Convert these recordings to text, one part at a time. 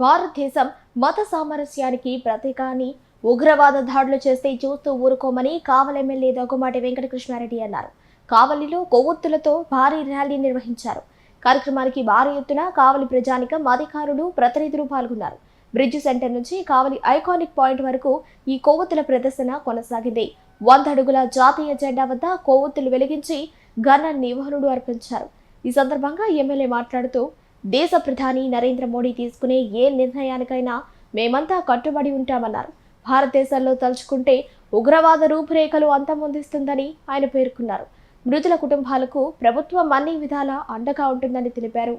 భారతదేశం మత సామరస్యానికి ప్రతీక అని ఉగ్రవాద దాడులు చేస్తే చూస్తూ ఊరుకోమని కావలి ఎమ్మెల్యే దగ్గుమాటి వెంకటకృష్ణారెడ్డి అన్నారు. కావలిలో కొవ్వొత్తులతో భారీ ర్యాలీ నిర్వహించారు. కార్యక్రమానికి భారీ ఎత్తున కావలి ప్రజానికం అధికారులు ప్రతినిధులు పాల్గొన్నారు. బ్రిడ్జ్ సెంటర్ నుంచి కావలి ఐకానిక్ పాయింట్ వరకు ఈ కొవ్వొత్తుల ప్రదర్శన కొనసాగింది. వంద అడుగుల జాతీయ జెండా వద్ద కొవ్వొత్తులు వెలిగించి ఘన నివాళులు అర్పించారు. ఈ సందర్భంగా ఎమ్మెల్యే మాట్లాడుతూ దేశ ప్రధాని నరేంద్ర మోడీ తీసుకునే ఏ నిర్ణయానికైనా మేమంతా కట్టుబడి ఉంటామన్నారు. భారతదేశంలో తలుచుకుంటే ఉగ్రవాద రూపురేఖలు అంతమొందిస్తుందని ఆయన పేర్కొన్నారు. మృతుల కుటుంబాలకు ప్రభుత్వం అన్ని విధాలా అండగా ఉంటుందని తెలిపారు.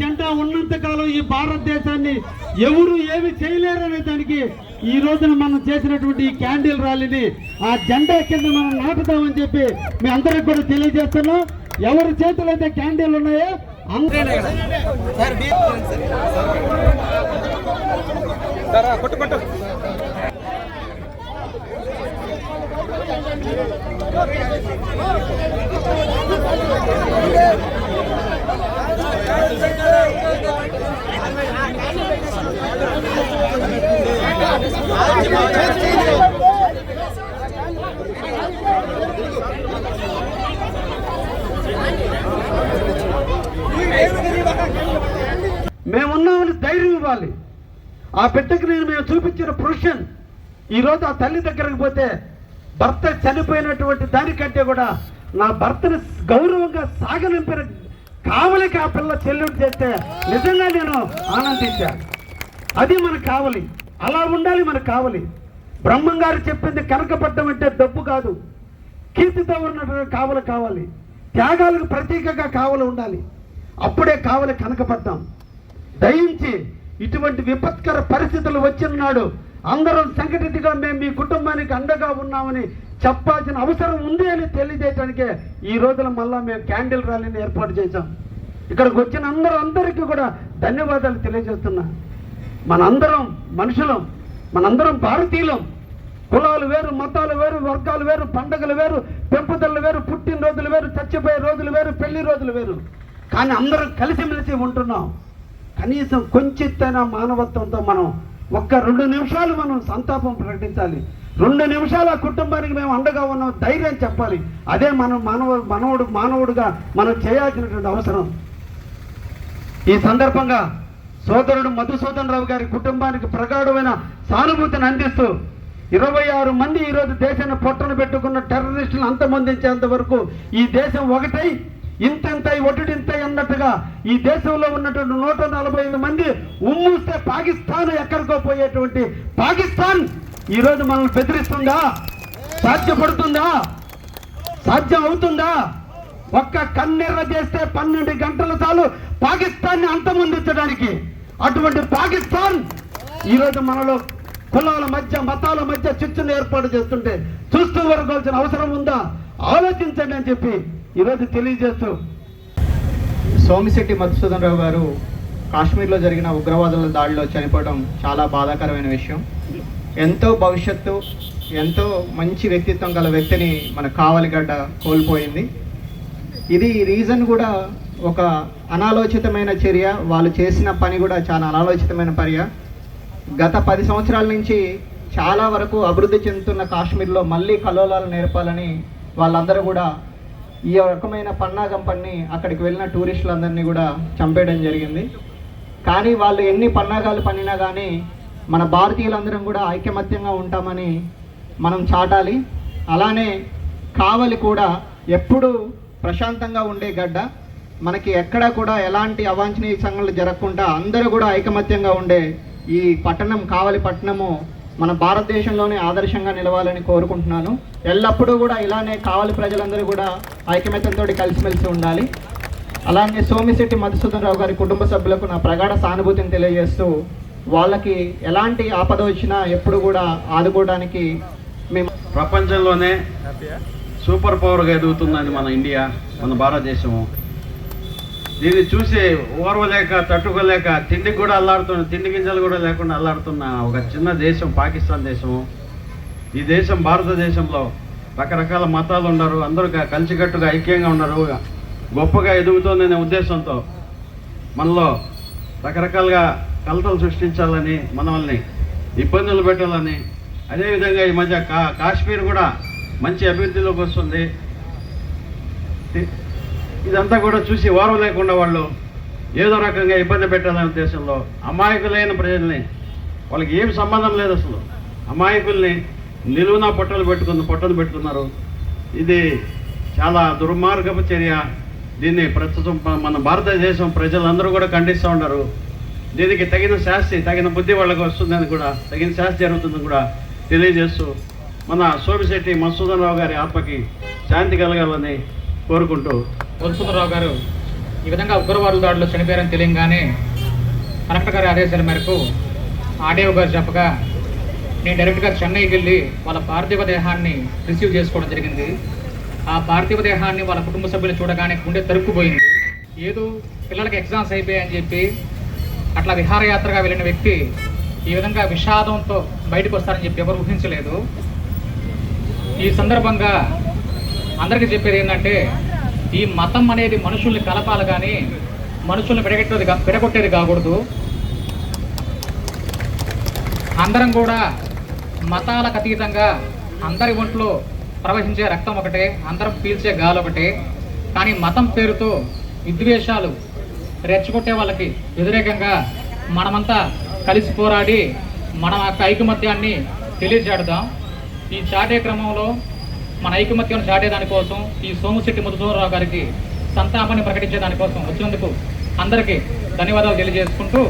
జెండా ఉన్నంత కాలం ఈ భారతదేశాన్ని ఎవరు ఏమి చేయలేరనే దానికి ఈ రోజున మనం చేసినటువంటి ఈ క్యాండిల్ ర్యాలీని ఆ జెండా కింద మనం నాటుదామని చెప్పి మీ అందరికి కూడా తెలియజేస్తున్నాం. ఎవరి చేతులు అయితే క్యాండిల్ ఉన్నాయో అందరూ మేమున్నామని ధైర్యం ఇవ్వాలి. ఆ బిడ్డకు నేను మేము చూపించిన ప్రొఫెషన్ ఈరోజు ఆ తల్లి దగ్గరకు పోతే భర్త చనిపోయినటువంటి దానికంటే కూడా నా భర్తను గౌరవంగా సాగనింపిన కావలికి ఆ పిల్ల చెల్లెడు చేస్తే నిజంగా నేను ఆనందించాను. అది మనకు కావాలి. అలా ఉండాలి మనకు కావాలి. బ్రహ్మం గారు చెప్పింది కనకపడ్డం అంటే డబ్బు కాదు. కీర్తితో ఉన్నటువంటి కావలు కావాలి. త్యాగాలకు ప్రతీకగా కావలు ఉండాలి. అప్పుడే కావలి కనకపడ్డాం దయించి ఇటువంటి విపత్కర పరిస్థితులు వచ్చినాడు అందరం సంఘటితగా మేము మీ కుటుంబానికి అండగా ఉన్నామని చెప్పాల్సిన అవసరం ఉంది అని తెలియజేయటానికే ఈ రోజున మళ్ళా మేము క్యాండిల్ ర్యాలీని ఏర్పాటు చేశాం. ఇక్కడికి వచ్చిన అందరూ అందరికీ కూడా ధన్యవాదాలు తెలియజేస్తున్నా. మనందరం మనుషులం మనందరం భారతీయులం. కులాలు వేరు మతాలు వేరు వర్గాలు వేరు పండగలు వేరు పెంపుదలు వేరు పుట్టినరోజులు వేరు చచ్చిపోయే రోజులు వేరు పెళ్ళి రోజులు వేరు. కానీ అందరం కలిసిమెలిసి ఉంటున్నాం. కనీసం కొంచెత్తైనా మానవత్వంతో మనం ఒక్క రెండు నిమిషాలు మనం సంతాపం ప్రకటించాలి. రెండు నిమిషాలు ఆ కుటుంబానికి మేము అండగా ఉన్నాం ధైర్యం చెప్పాలి. అదే మనం మానవ మనవుడు మానవుడుగా మనం చేయాల్సినటువంటి అవసరం. ఈ సందర్భంగా సోదరుడు మధుసూదన్ రావు గారి కుటుంబానికి ప్రగాఢమైన సానుభూతిని అందిస్తూ ఇరవై ఆరు మంది ఈరోజు దేశాన్ని పొట్టను పెట్టుకున్న టెర్రరిస్టులను అంతమొందించేంత వరకు ఈ దేశం ఒకటై ఇంతెంత ఇంత అన్నట్టుగా ఈ దేశంలో ఉన్నటువంటి నూట నలభై ఐదు మంది ఉమ్మూస్తే పాకిస్తాన్ ఎక్కడికో పోయేటువంటి పాకిస్తాన్ ఈరోజు మనల్ని బెదిరిస్తుందా? సాధ్యపడుతుందా? సాధ్యం అవుతుందా ఒక్క కన్నెర్ర చేస్తే పన్నెండు గంటల చాలు పాకిస్తాన్ని అంతమొందించడానికి. అటువంటి పాకిస్తాన్ ఈరోజు మనలో కులాల మధ్య మతాల మధ్య చిచ్చును ఏర్పాటు చేస్తుంటే చూస్తూ వరకోవాల్సిన అవసరం ఉందా? ఆలోచించండి అని చెప్పి ఈరోజు తెలియజేస్తూ సోమిశెట్టి మధుసూదన్ రావు గారు కాశ్మీర్లో జరిగిన ఉగ్రవాదుల దాడిలో చనిపోవడం చాలా బాధాకరమైన విషయం. ఎంతో భవిష్యత్తు ఎంతో మంచి వ్యక్తిత్వం గల వ్యక్తిని మన కావలిగడ్డ కోల్పోయింది. ఇది రీజన్ కూడా ఒక అనాలోచితమైన చర్య వాళ్ళు చేసిన పని కూడా చాలా అనాలోచితమైన పర్య. గత పది సంవత్సరాల నుంచి చాలా వరకు అభివృద్ధి చెందుతున్న కాశ్మీర్లో మళ్ళీ కలోలాలు నేర్పాలని వాళ్ళందరూ కూడా ఈ రకమైన పన్నాగం పన్ని అక్కడికి వెళ్ళిన టూరిస్టులందరినీ కూడా చంపేయడం జరిగింది. కానీ వాళ్ళు ఎన్ని పన్నాగాలు పన్నినా కానీ మన భారతీయులందరం కూడా ఐకమత్యంగా ఉంటామని మనం చాటాలి. అలానే కావలి కూడా ఎప్పుడు ప్రశాంతంగా ఉండే గడ్డ. మనకి ఎక్కడ కూడా ఎలాంటి అవాంఛనీయ సంఘటనలు జరగకుండా అందరూ కూడా ఐకమత్యంగా ఉండే ఈ పట్టణం కావలి పట్టణము మన భారతదేశంలోనే ఆదర్శంగా నిలవాలని కోరుకుంటున్నాను. ఎల్లప్పుడూ కూడా ఇలానే కావలి ప్రజలందరూ కూడా ఐకమత్యంతో కలిసిమెలిసి ఉండాలి. అలానే సోమిశెట్టి మధుసూదన్ రావు గారి కుటుంబ సభ్యులకు నా ప్రగాఢ సానుభూతిని తెలియజేస్తూ వాళ్ళకి ఎలాంటి ఆపద వచ్చినా ఎప్పుడు కూడా ఆదుకోవడానికి మేము ప్రపంచంలోనే సూపర్ పవర్గా ఎదుగుతుందని మన ఇండియా మన భారతదేశము. దీన్ని చూసి ఓర్వలేక తట్టుకోలేక తిండికి కూడా అల్లాడుతున్న తిండి గింజలు కూడా లేకుండా అల్లాడుతున్న ఒక చిన్న దేశం పాకిస్తాన్ దేశము ఈ దేశం భారతదేశంలో రకరకాల మతాలు ఉన్నారు అందరూ కలిసికట్టుగా ఐక్యంగా ఉన్నారు గొప్పగా ఎదుగుతుందనే ఉద్దేశంతో మనలో రకరకాలుగా కలతలు సృష్టించాలని మనల్ని ఇబ్బందులు పెట్టాలని అదేవిధంగా ఈ మధ్య కా కాశ్మీర్ కూడా మంచి అభివృద్ధిలోకి వస్తుంది. ఇదంతా కూడా చూసి ఓర్వ లేకుండా వాళ్ళు ఏదో రకంగా ఇబ్బంది పెట్టాలనే ఉద్దేశంలో అమాయకులైన ప్రజల్ని వాళ్ళకి ఏం సంబంధం లేదు అసలు. అమాయకుల్ని నిలువున పొట్టలు పెట్టుకుని పొట్టలు పెట్టుకున్నారు. ఇది చాలా దుర్మార్గపు చర్య. దీన్ని ప్రస్తుతం మన భారతదేశం ప్రజలందరూ కూడా ఖండిస్తూ ఉన్నారు. దీనికి తగిన శాస్తి తగిన బుద్ధి వాళ్ళకి వస్తుందని కూడా తగిన శాస్తి జరుగుతుందని కూడా తెలియజేస్తూ మన సోమిశెట్టి మసూదన్ రావు గారి ఆత్మకి శాంతి కలగాలని కోరుకుంటూ మధుసూదనరావు గారు ఈ విధంగా ఉగ్రవాదుల దాడిలో చనిపోయారని తెలియగానే కలెక్టర్ గారి ఆదేశాల మేరకు ఆడేవ్ గారు చెప్పగా నేను డైరెక్ట్గా చెన్నైకి వెళ్ళి వాళ్ళ పార్థివ దేహాన్ని రిసీవ్ చేసుకోవడం జరిగింది. ఆ పార్థివ దేహాన్ని వాళ్ళ కుటుంబ సభ్యులు చూడగానే గుండె తరుక్కుపోయింది. ఏదో పిల్లలకి ఎగ్జామ్స్ అయిపోయాయని చెప్పి అట్లా విహారయాత్రగా వెళ్ళిన వ్యక్తి ఈ విధంగా విషాదంతో బయటకు వస్తారని చెప్పి ఎవరు ఊహించలేదు. ఈ సందర్భంగా అందరికీ చెప్పేది ఏంటంటే ఈ మతం అనేది మనుషుల్ని కలపాలి కానీ మనుషుల్ని విడగొట్టేది విడగొట్టేది కాకూడదు. అందరం కూడా మతాలకు అతీతంగా అందరి ఒంట్లో ప్రవహించే రక్తం ఒకటే అందరం పీల్చే గాలి ఒకటే. కానీ మతం పేరుతో విద్వేషాలు రెచ్చగొట్టే వాళ్ళకి వ్యతిరేకంగా మనమంతా కలిసి పోరాడి మన యొక్క ఐకమత్యాన్ని తెలియజేడదాం ఈ చాటే క్రమంలో మన ఐకమత్యం చాటే దానికోసం ఈ సోమశెట్టి మధుసూదనరావు గారికి సంతాపాన్ని ప్రకటించే దానికోసం వచ్చినందుకు అందరికీ ధన్యవాదాలు తెలియజేసుకుంటూ